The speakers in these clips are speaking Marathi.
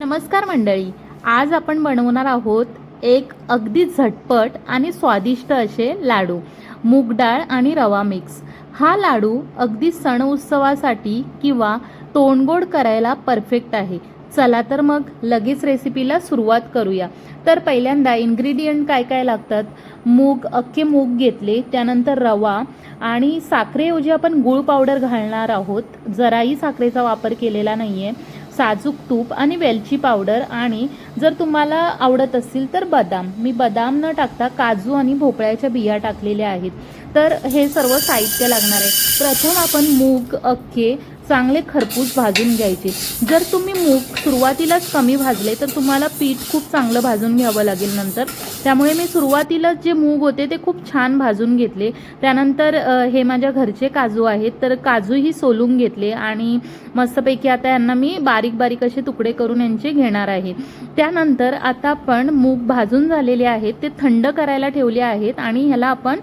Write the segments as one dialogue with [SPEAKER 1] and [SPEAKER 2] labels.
[SPEAKER 1] नमस्कार मंडळी आज आपण बनवणार आहोत एक अगदी झटपट आणि स्वादिष्ट असे लाडू मूग डाळ आणि रवा मिक्स हा लाडू अगदी सण उत्सवासाठी किंवा तोंडगोड करायला परफेक्ट आहे. चला तर मग लगेच रेसिपीला सुरुवात करूया. तर पहिल्यांदा इन्ग्रेडियंट काय काय लागतात? मूग अख्खे मूग घेतले त्यानंतर रवा आणि साखरेऐवजी आपण गूळ पावडर घालणार आहोत. जराही साखरेचा वापर केलेला नाही आहे साजूक तूप आणि वेलची पावडर आणि जर तुम्हाला आवडत असतील तर बदाम. मी बदाम न टाकता काजू आणि भोपळ्याच्या बिया टाकलेल्या आहेत. तर हे सर्व साहित्य लागणार आहे. प्रथम आपण मूग अख्खे चांगले खरपूस भाजून घ्यायचे. जर तुम्ही मूग सुरुवातीलाच कमी भाजले तर तुम्हाला पीठ खूप चांगलं भाजून घ्यावं लागेल नंतर. त्यामुळे मी सुरुवातीलाच जे मूग होते ते खूप छान भाजून घेतले. त्यानंतर हे माझ्या घरचे काजू आहेत तर काजूही सोलून घेतले आणि मस्तपैकी आता यांना मी बारीक बारीक असे तुकडे करून यांचे घेणार आहे. त्यानंतर आता आपण मूग भाजून झालेले आहेत ते थंड करायला ठेवले आहेत आणि ह्याला आपण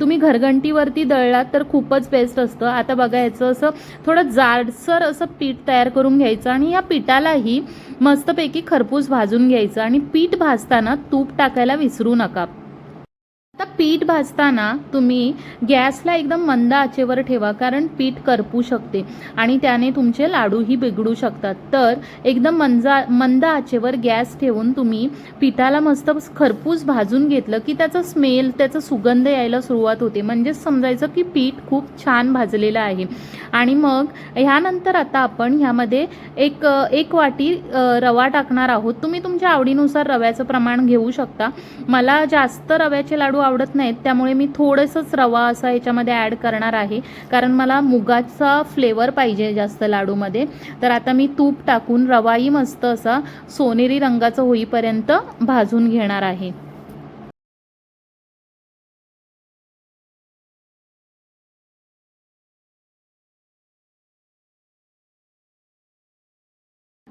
[SPEAKER 1] तुम्ही घरघंटीवरती दळलात तर खूपच बेस्ट असतं. आता बघा याचं असं थोडं जाडसर असं पीठ तयार करून घ्यायचं आणि या पिठालाही मस्तपैकी खरपूस भाजून घ्यायचं आणि पीठ भाजताना तूप टाकायला विसरू नका. पीठ भाजताना तुम्ही गॅसला एकदम मंद आचेवर ठेवा कारण पीठ करपू शकते आणि त्याने तुमचे लाडूही बिघडू शकतात. तर एकदम मंजा मंद आचेवर गॅस ठेवून तुम्ही पिठाला मस्त खरपूस भाजून घेतलं की त्याचा स्मेल त्याचा सुगंध यायला सुरुवात होते. म्हणजेच समजायचं की पीठ खूप छान भाजलेलं आहे. आणि मग ह्यानंतर आता आपण ह्यामध्ये एक एक वाटी रवा टाकणार आहोत. तुम्ही तुमच्या आवडीनुसार रव्याचं प्रमाण घेऊ शकता. मला जास्त रव्याचे लाडू आवडत नाहीत त्यामुळे मी थोडंसंच रवा असा याच्यामध्ये ॲड करणार आहे. कारण मला मुगाचा फ्लेवर पाहिजे जास्त लाडूमध्ये. तर आता मी तूप टाकून रवाही मस्त असा सोनेरी रंगाचं होईपर्यंत भाजून घेणार आहे.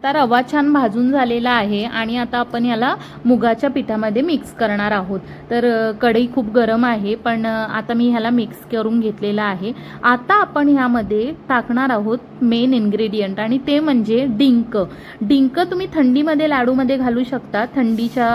[SPEAKER 1] आता रवा छान भाजून झालेला आहे आणि आता आपण याला मुगाच्या पिठामध्ये मिक्स करणार आहोत. तर कढई खूप गरम आहे पण आता मी ह्याला मिक्स करून घेतलेला आहे. आता आपण ह्यामध्ये टाकणार आहोत मेन इन्ग्रेडियंट आणि ते म्हणजे डिंक. डिंक तुम्ही थंडीमध्ये लाडूमध्ये घालू शकता थंडीच्या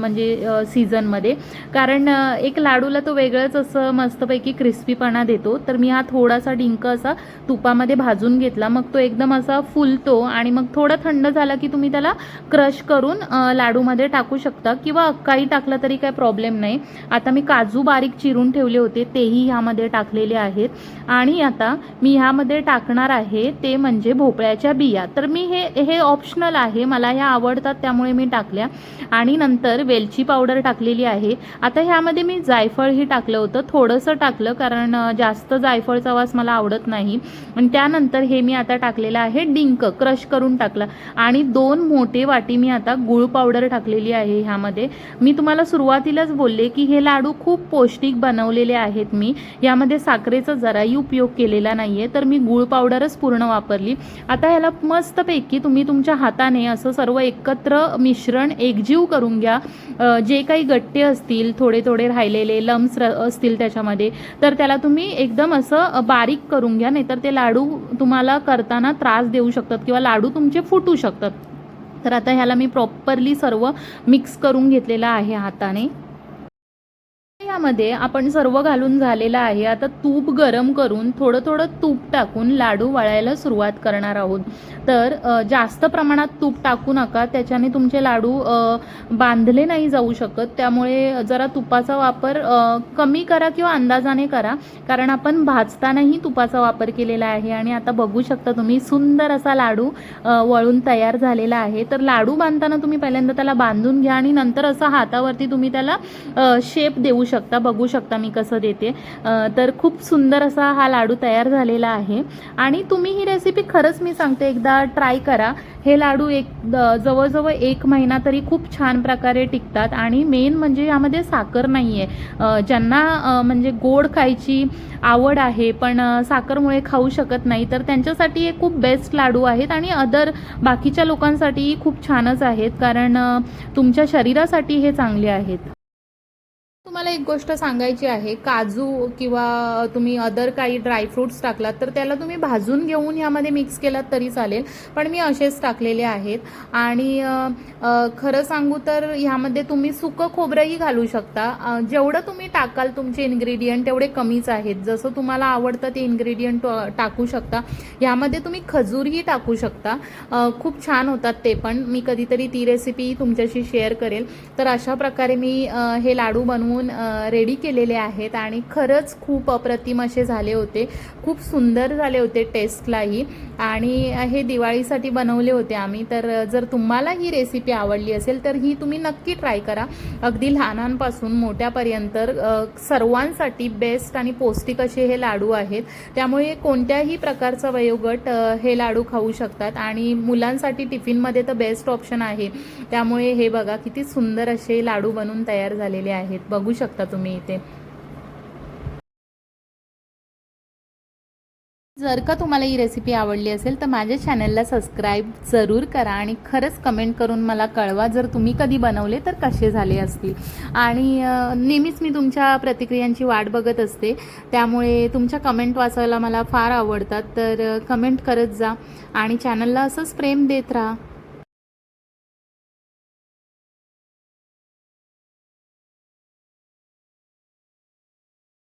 [SPEAKER 1] म्हणजे सीझनमध्ये कारण एक लाडूला तो वेगळंच असं मस्तपैकी क्रिस्पीपणा देतो. तर मी हा थोडासा डिंक असा तुपामध्ये भाजून घेतला. मग तो एकदम असा फुलतो आणि मग थोडा थंड झाला की तुम्ही त्याला क्रश करून लाडूमध्ये टाकू शकता किंवा अक्काही टाकलं तरी काही प्रॉब्लेम नाही. आता मी काजू बारीक चिरून ठेवले होते तेही ह्यामध्ये टाकलेले आहेत. आणि आता मी ह्यामध्ये टाकणार आहे ते म्हणजे भोपळ्याच्या बिया. तर मी हे हे ऑप्शनल आहे मला ह्या आवडतात त्यामुळे मी टाकल्या. आणि नंतर वेलची पावडर टाकलेली आहे. आता ह्यामध्ये मी जायफळही टाकलं होतं थोडंसं टाकलं कारण जास्त जायफळचा वास मला आवडत नाही. आणि त्यानंतर हे मी आता टाकलेलं आहे डिंक क्रश करून टाकला. आणि दोन मोठे वाटी मी आता गुळ पावडर टाकलेली आहे ह्यामध्ये. मी तुम्हाला सुरुवातीलाच बोलले की हे लाडू खूप पौष्टिक बनवलेले आहेत मी. यामध्ये साखरेचा जराही उपयोग केलेला नाही आहे तर मी गुळ पावडरच पूर्ण वापरली. आता ह्याला मस्तपैकी तुम्ही तुमच्या हाताने असं सर्व एकत्र मिश्रण एकजीव करून घ्या. जे काही गट्टे असतील थोडे थोडे राहिलेले लम्स असतील त्याच्यामध्ये तर त्याला तुम्ही एकदम असं बारीक करून घ्या नाहीतर ते लाडू तुम्हाला करताना त्रास देऊ शकतात किंवा लाडू तुमचे फुट शकतात तर आता ह्याला मी प्रॉपरली सर्व मिक्स करून घेतलेलं आहे हाताने. यामध्ये आपण सर्व घालून झालेलं आहे. आता तूप गरम करून थोडं थोडं तूप टाकून लाडू वळायला सुरुवात करणार आहोत. तर जास्त प्रमाणात तूप टाकू नका. त्याच्याने तुमचे लाडू बांधले नाही जाऊ शकत. त्यामुळे जरा तुपाचा वापर कमी करा किंवा अंदाजाने करा. कारण आपण भाजतानाही तुपाचा वापर केलेला आहे आणि आता बघू शकता तुम्ही सुंदर असा लाडू वळून तयार झालेला आहे. तर लाडू बांधताना तुम्ही पहिल्यांदा त्याला बांधून घ्या आणि नंतर असं हातावरती तुम्ही त्याला शेप देऊ शकता. बघू शकता मी कसं देते. तर खूप सुंदर असा हा लाडू तयार झालेला आहे. आणि तुम्ही ही रेसिपी खरंच मी सांगते एकदा ट्राय करा. हे लाडू एक जवळजवळ एक महिना तरी खूप छान प्रकारे टिकतात. आणि मेन म्हणजे यामध्ये साखर नाही आहे ज्यांना म्हणजे गोड खायची आवड आहे पण साखरमुळे खाऊ शकत नाही तर त्यांच्यासाठी हे खूप बेस्ट लाडू आहेत. आणि अदर बाकीच्या लोकांसाठीही खूप छानच आहेत कारण तुमच्या शरीरासाठी हे चांगले आहेत. तुम्हाला एक गोष्ट सांगायची आहे. काजू किंवा तुम्ही अदर काही ड्रायफ्रुट्स टाकलात तर त्याला तुम्ही भाजून घेऊन यामध्ये मिक्स केलात तरी चालेल. पण मी असेच टाकलेले आहेत. आणि खरं सांगू तर ह्यामध्ये तुम्ही सुकं खोबरंही घालू शकता. जेवढं तुम्ही टाकाल तुमचे इन्ग्रेडियंट तेवढे कमीच आहेत. जसं तुम्हाला आवडतं ते इन्ग्रेडियंट टाकू शकता. ह्यामध्ये तुम्ही खजूरही टाकू शकता. खूप छान होतात ते पण. मी कधीतरी ती रेसिपी तुमच्याशी शेअर करेल. तर अशा प्रकारे मी हे लाडू बनवून रेडी केलेले आहेत आणि खरंच खूप अप्रतिम असे झाले होते. खूप सुंदर झाले होते टेस्टलाही आणि हे दिवाळीसाठी बनवले होते आम्ही. तर जर तुम्हाला ही रेसिपी आवडली असेल तर ही तुम्ही नक्की ट्राय करा. अगदी लहानांपासून मोठ्यापर्यंत सर्वांसाठी बेस्ट आणि पौष्टिक असे हे लाडू आहेत. त्यामुळे कोणत्याही प्रकारचा वयोगट हे लाडू खाऊ शकतात. आणि मुलांसाठी टिफिनमध्ये तर बेस्ट ऑप्शन आहे. त्यामुळे हे बघा किती सुंदर असे लाडू बनून तयार झालेले आहेत. बघू शकता तुम्ही इथे. जर का तुम्हाला ही रेसिपी आवडली असेल तर माझ्या चॅनलला सबस्क्राईब जरूर करा आणि खरंच कमेंट करून मला कळवा जर तुम्ही कधी बनवले तर कसे झाले असतील. आणि नेहमीच मी तुमच्या प्रतिक्रियांची वाट बघत असते. त्यामुळे तुमच्या कमेंट वाचायला मला फार आवडतात. तर कमेंट करत जा आणि चॅनलला असंच प्रेम देत राहा.